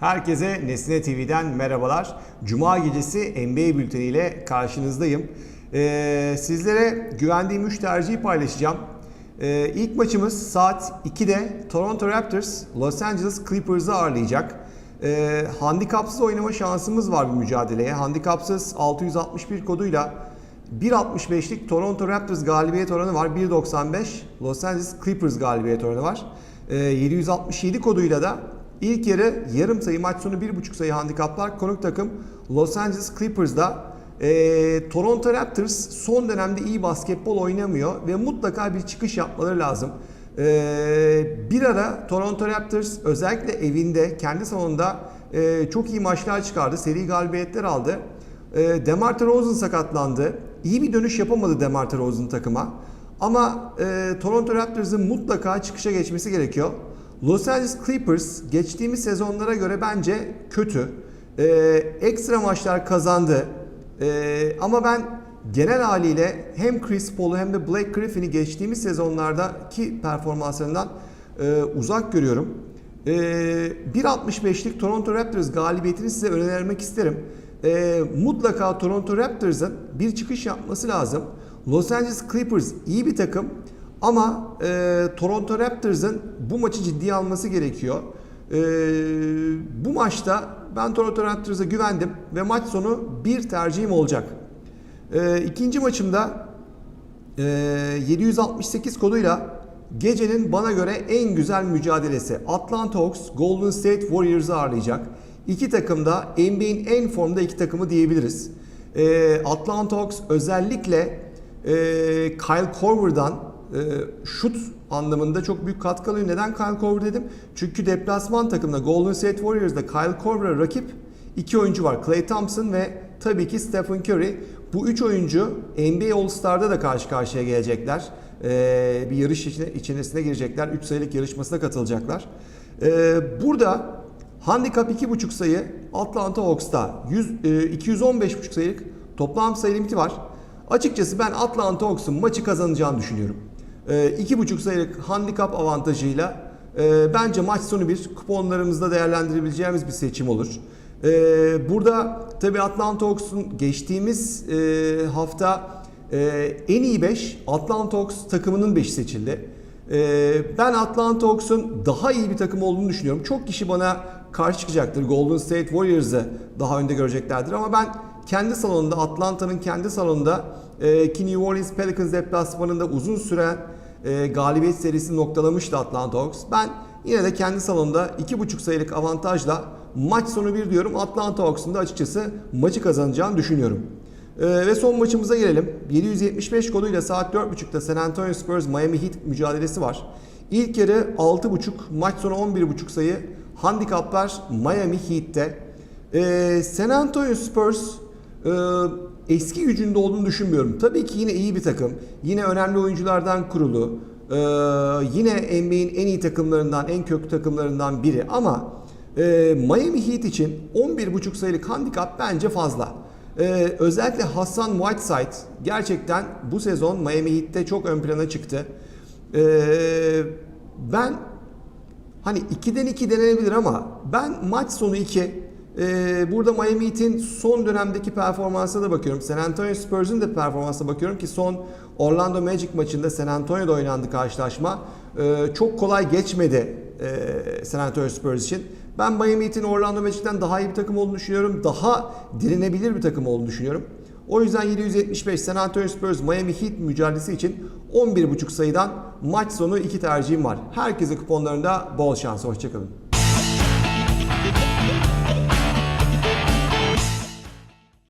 Herkese Nesne TV'den merhabalar. Cuma gecesi NBA bülteni ile karşınızdayım. Ee, sizlere güvendiğim 3 tercihi paylaşacağım. Ee, ilk maçımız saat 2'de Toronto Raptors Los Angeles Clippers'ı ağırlayacak. Ee, handikapsız oynama şansımız var bu mücadeleye. Handikapsız 661 koduyla 1.65'lik Toronto Raptors galibiyet oranı var. 1.95 Los Angeles Clippers galibiyet oranı var. Ee, 767 koduyla da ilk yarı yarım sayı maç sonu 1.5 sayı handikaplar konuk takım Los Angeles Clippers'da ee, Toronto Raptors son dönemde iyi basketbol oynamıyor ve mutlaka bir çıkış yapmaları lazım. Ee, bir ara Toronto Raptors özellikle evinde kendi salonunda e, çok iyi maçlar çıkardı. Seri galibiyetler aldı. E, DeMar DeRozan sakatlandı. İyi bir dönüş yapamadı DeMar DeRozan takıma. Ama e, Toronto Raptors'ın mutlaka çıkışa geçmesi gerekiyor. Los Angeles Clippers geçtiğimiz sezonlara göre bence kötü. E, ekstra maçlar kazandı. E, ama ben genel haliyle hem Chris Paul'u hem de Blake Griffin'i geçtiğimiz sezonlardaki performanslarından e, uzak görüyorum. E, 1.65'lik Toronto Raptors galibiyetini size önermek isterim. E, mutlaka Toronto Raptors'ın bir çıkış yapması lazım. Los Angeles Clippers iyi bir takım ama e, Toronto Raptors'ın bu maçı ciddiye alması gerekiyor. E, bu maçta ben Toronto Raptors'a güvendim ve maç sonu bir tercihim olacak. E, ikinci maçımda e, 768 koduyla gecenin bana göre en güzel mücadelesi Atlanta Hawks Golden State Warriors'ı ağırlayacak. İki takım da NBA'in en formda iki takımı diyebiliriz. E, Atlanta Hawks özellikle e, Kyle Korver'dan e, şut anlamında çok büyük katkı alıyor. Neden Kyle Korver dedim? Çünkü deplasman takımda Golden State Warriors'da Kyle Korver'a rakip iki oyuncu var. Klay Thompson ve tabii ki Stephen Curry. Bu üç oyuncu NBA All-Star'da da karşı karşıya gelecekler. Ee, bir yarış içine, içerisine girecekler. 3 sayılık yarışmasına katılacaklar. Ee, burada handikap 2.5 sayı Atlanta Hawks'ta 100, e, 215.5 sayılık toplam sayı limiti var. Açıkçası ben Atlanta Hawks'un maçı kazanacağını düşünüyorum. Ee, 2.5 sayılık handikap avantajıyla e, bence maç sonu bir kuponlarımızda değerlendirebileceğimiz bir seçim olur. Ee, burada tabii Atlanta Hawks'un geçtiğimiz e, hafta e, en iyi 5 Atlanta Hawks takımının 5'i seçildi. E, ben Atlanta Hawks'un daha iyi bir takım olduğunu düşünüyorum. Çok kişi bana karşı çıkacaktır. Golden State Warriors'ı daha önde göreceklerdir ama ben kendi salonunda Atlanta'nın kendi salonunda e, ki New Orleans Pelicans deplasmanında uzun süren e, galibiyet serisini noktalamıştı Atlanta Hawks. Ben yine de kendi salonunda 2.5 sayılık avantajla maç sonu bir diyorum. Atlanta Hawks'un da açıkçası maçı kazanacağını düşünüyorum. Ee, ve son maçımıza gelelim. 775 koduyla saat 4.30'da San Antonio Spurs Miami Heat mücadelesi var. İlk yarı 6.5, maç sonu 11.5 sayı. Handikaplar Miami Heat'te. Ee, San Antonio Spurs e, eski gücünde olduğunu düşünmüyorum. Tabii ki yine iyi bir takım. Yine önemli oyunculardan kurulu. Ee, yine NBA'in en iyi takımlarından, en köklü takımlarından biri. Ama e, Miami Heat için 11.5 sayılık handikap bence fazla. Ee, özellikle Hassan Whiteside gerçekten bu sezon Miami Heat'te çok ön plana çıktı. Ee, ben hani 2'den 2 denenebilir ama ben maç sonu 2 ee, burada Miami Heat'in son dönemdeki performansına da bakıyorum. San Antonio Spurs'un da performansına bakıyorum ki son Orlando Magic maçında San Antonio'da oynandı karşılaşma. Ee, çok kolay geçmedi e, San Antonio Spurs için. Ben Miami Heat'in Orlando Magic'ten daha iyi bir takım olduğunu düşünüyorum. Daha direnebilir bir takım olduğunu düşünüyorum. O yüzden 775 San Antonio Spurs Miami Heat mücadelesi için 11.5 sayıdan maç sonu iki tercihim var. Herkese kuponlarında bol şans. Hoşçakalın.